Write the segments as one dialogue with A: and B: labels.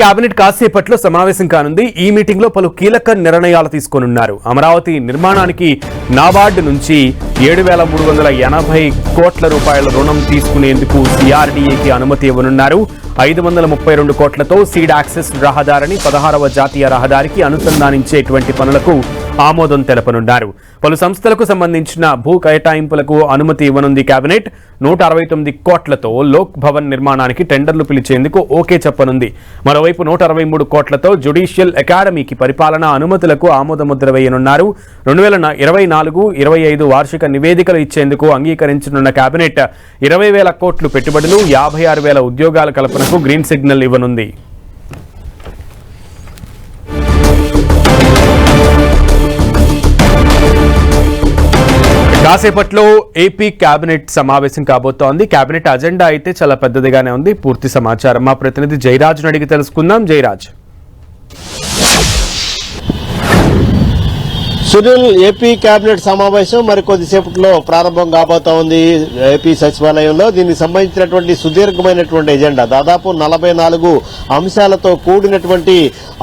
A: Cabinet కాసేపట్లో సమావేశం కానుంది. ఈ మీటింగ్లో పలు కీలక నిర్ణయాలు తీసుకోనున్నారు. అమరావతి నిర్మాణానికి నాబార్డు నుంచి ఏడు వేల మూడు వందల ఎనభై కోట్ల రూపాయల రుణం తీసుకునేందుకు సిఆర్డీఏకి అనుమతి ఇవ్వనున్నారు. ఐదు వందల ముప్పై రెండు కోట్లతో సీడ్ యాక్సెస్ రహదారిని పదహారవ జాతీయ రహదారికి అనుసంధానించేటువంటి పనులకు ఆమోదం తెలపనున్నారు. పలు సంస్థలకు సంబంధించిన భూ కేటాయింపులకు అనుమతి ఇవ్వనుంది కేబినెట్. నూట అరవై తొమ్మిది కోట్లతో లోక్ భవన్ నిర్మాణానికి టెండర్లు పిలిచేందుకు ఓకే చెప్పనుంది. మరోవైపు నూట అరవై మూడు కోట్లతో జ్యుడిషియల్ అకాడమీకి పరిపాలన అనుమతులకు ఆమోదముద్ర వేయనున్నారు. రెండు వేల ఇరవై నాలుగు ఇరవై ఐదు వార్షిక నివేదికలు ఇచ్చేందుకు అంగీకరించనున్న కేబినెట్ ఇరవై వేల కోట్లు పెట్టుబడులు యాభై ఆరు వేల ఉద్యోగాల కల్పనకు గ్రీన్ సిగ్నల్ ఇవ్వనుంది. కాసేపట్లో ఏపీ కేబినెట్ సమావేశం కాబోతోంది. కేబినెట్ అజెండా అయితే చాలా పెద్దదిగానే ఉంది. పూర్తి సమాచారం. మా ప్రతినిధి జయరాజ్ను అడిగి తెలుసుకుందాం. జయరాజ్.
B: సునీల్ ఏపీ కేబినెట్ సమావేశం మరి కొద్దిసేపట్లో ప్రారంభం కాబోతా ఉంది ఏపీ సచివాలయంలో. దీనికి సంబంధించినటువంటి సుదీర్ఘమైనటువంటి ఎజెండా దాదాపు నలభై నాలుగు అంశాలతో కూడినటువంటి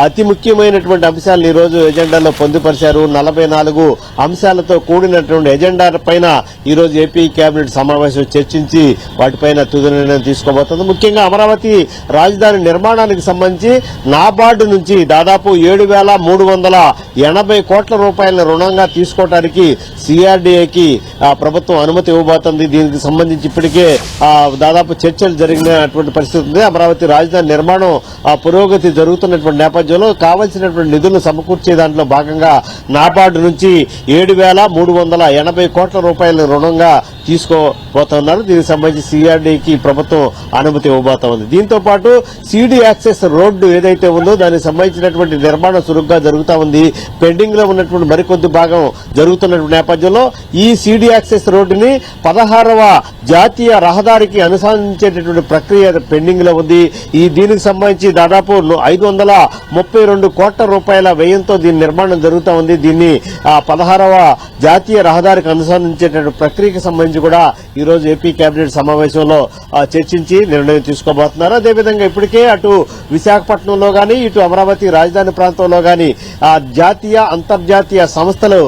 B: అతి ముఖ్యమైనటువంటి అంశాలను ఈ రోజు ఎజెండాలో పొందుపరిచారు. నలభై నాలుగు అంశాలతో కూడినటువంటి ఎజెండా పైన ఈ రోజు ఏపీ కేబినెట్ సమావేశం చర్చించి వాటిపైన తుది నిర్ణయం తీసుకోబోతుంది. ముఖ్యంగా అమరావతి రాజధాని నిర్మాణానికి సంబంధించి నాబార్డు నుంచి దాదాపు ఏడు వేల మూడు వందల ఎనభై కోట్ల రూపాయల రుణంగా తీసుకోవడానికి సిఆర్డీఏకి ప్రభుత్వం అనుమతి ఇవ్వబోతుంది. దీనికి సంబంధించి ఇప్పటికే దాదాపు చర్చలు జరిగినటువంటి పరిస్థితి ఉంది. అమరావతి రాజధాని నిర్మాణం ఆ, పురోగతి జరుగుతున్నటువంటి నేపథ్యంలో కావలసినటువంటి నిధులు సమకూర్చే దాంట్లో భాగంగా నాబార్డు నుంచి ఏడు వేల మూడు వందల ఎనభై కోట్ల రూపాయల రుణంగా తీసుకోబోతున్నారు. దీనికి సంబంధించి సిఆర్డీకి ప్రభుత్వం అనుమతి ఇవ్వబోతోంది దీంతో పాటు సిడి యాక్సెస్ రోడ్డు ఏదైతే ఉందో దానికి సంబంధించినటువంటి నిర్మాణం చురుగ్గా జరుగుతా ఉంది. పెండింగ్లో ఉన్నటువంటి మరి మరికొద్ది భాగం జరుగుతున్నటువంటి నేపథ్యంలో ఈ సిడి యాక్సెస్ రోడ్డుని పదహారవ జాతీయ రహదారికి అనుసంధించేటటువంటి ప్రక్రియ పెండింగ్లో ఉంది. ఈ దీనికి సంబంధించి దాదాపు ఐదు వందల ముప్పై రెండు కోట్ల రూపాయల వ్యయంతో దీని నిర్మాణం జరుగుతూ ఉంది. దీన్ని పదహారవ జాతీయ రహదారికి అనుసంధించేటటువంటి ప్రక్రియకి సంబంధించి కూడా ఈ రోజు ఏపీ కేబినెట్ సమావేశంలో చర్చించి నిర్ణయం తీసుకోబోతున్నారు. అదేవిధంగా ఇప్పటికే అటు విశాఖపట్నంలో కానీ ఇటు అమరావతి రాజధాని ప్రాంతంలో కానీ జాతీయ అంతర్జాతీయ సంస్థలు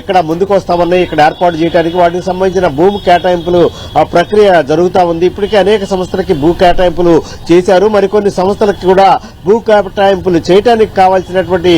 B: ఇక్కడ ముందుకు వస్తామన్నాయి ఇక్కడ ఏర్పాటు చేయడానికి వాటికి సంబంధించిన భూమి కేటాయింపులు ఆ, ప్రక్రియ జరుగుతా ఉంది. ఇప్పటికే అనేక సంస్థలకి భూ కేటాయింపులు చేశారు. మరికొన్ని సంస్థలకు కూడా భూ కేటాయింపులు చేయడానికి కావాల్సినటువంటి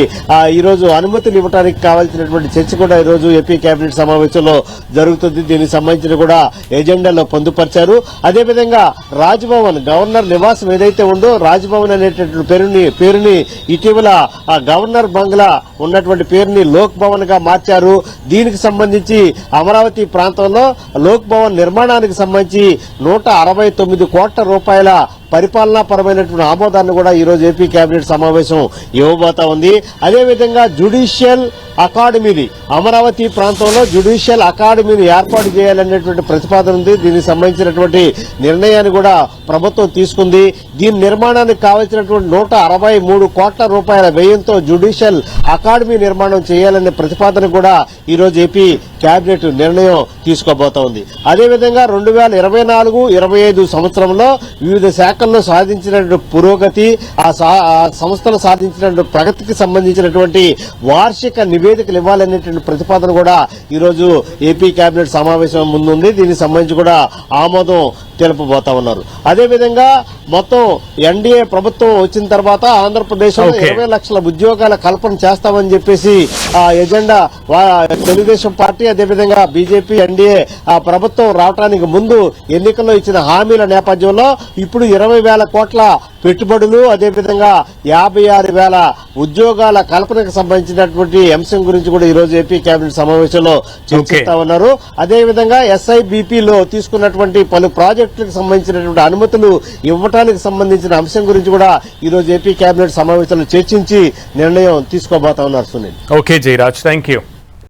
B: ఈరోజు అనుమతులు ఇవ్వడానికి కావాల్సినటువంటి చర్చ కూడా ఈ రోజు ఏపీ కేబినెట్ సమావేశంలో జరుగుతుంది. దీనికి సంబంధించిన కూడా ఎజెండాలో పొందుపరిచారు. అదేవిధంగా రాజ్భవన్ గవర్నర్ నివాసం ఏదైతే ఉందో రాజ్భవన్ అనేటటువంటి పేరుని పేరుని ఇటీవల ఆ గవర్నర్ బంగ్లా ఉన్నటువంటి పేరుని లోక్ భవన్గా మార్చారు. దీనికి సంబంధించి అమరావతి ప్రాంతంలో లోక్ భవన్ నిర్మాణానికి సంబంధించి నూట అరవై తొమ్మిది కోట్ల రూపాయల పరిపాలనా పరమైనటువంటి ఆమోదాన్ని కూడా ఈరోజు ఏపీ కేబినెట్ సమావేశం ఇవ్వబోతా ఉంది. అదేవిధంగా జుడిషియల్ అకాడమీని అమరావతి ప్రాంతంలో జ్యుడిషియల్ అకాడమీని ఏర్పాటు చేయాలనేటువంటి ప్రతిపాదన ఉంది. దీనికి సంబంధించినటువంటి నిర్ణయాన్ని కూడా ప్రభుత్వం తీసుకుంది. దీని నిర్మాణానికి కావలసినటువంటి నూట అరవై మూడు కోట్ల రూపాయల వ్యయంతో జుడిషియల్ అకాడమీ నిర్మాణం చేయాలనే ప్రతిపాదన కూడా ఈ రోజు ఏపీ కేబినెట్ నిర్ణయం తీసుకోబోతా ఉంది అదేవిధంగా రెండు వేల ఇరవై నాలుగు ఇరవై ఐదు సంవత్సరంలో వివిధ శాఖల్లో సాధించినటువంటి పురోగతి ఆ సా- ఆ సంస్థలు సాధించినటువంటి ప్రగతికి సంబంధించినటువంటి వార్షిక నివేదికలు ఇవ్వాలనేటువంటి ప్రతిపాదన కూడా ఈరోజు ఏపీ కేబినెట్ సమావేశం ముందుంది. దీనికి సంబంధించి కూడా ఆమోదం తెలుపబోతా ఉన్నారు. అదేవిధంగా మొత్తం ఎన్డీఏ ప్రభుత్వం వచ్చిన తర్వాత
A: ఆంధ్రప్రదేశ్లో.
B: ఇరవై లక్షల ఉద్యోగాల కల్పన చేస్తామని చెప్పేసి ఆ ఎజెండా తెలుగుదేశం పార్టీ అదేవిధంగా బీజేపీ ఎన్డీఏ ఆ ప్రభుత్వం రావడానికి ముందు ఎన్నికల్లో ఇచ్చిన హామీల నేపథ్యంలో ఇప్పుడు ఇరవై వేల కోట్ల పెట్టుబడులు అదేవిధంగా యాభై ఆరు వేల ఉద్యోగాల కల్పనకు సంబంధించినటువంటి అంశం గురించి కూడా ఈ రోజు ఏపీ కేబినెట్ సమావేశంలో చర్చిస్తా ఉన్నారు. అదేవిధంగా ఎస్ఐబిపి లో తీసుకున్నటువంటి పలు ప్రాజెక్టులకు సంబంధించినటువంటి అనుమతులు ఇవ్వటానికి సంబంధించిన అంశం గురించి కూడా ఈ రోజు ఏపీ కేబినెట్ సమావేశంలో చర్చించి నిర్ణయం తీసుకోబోతా ఉన్నారు Sunil.
A: Okay Jayaraj thank you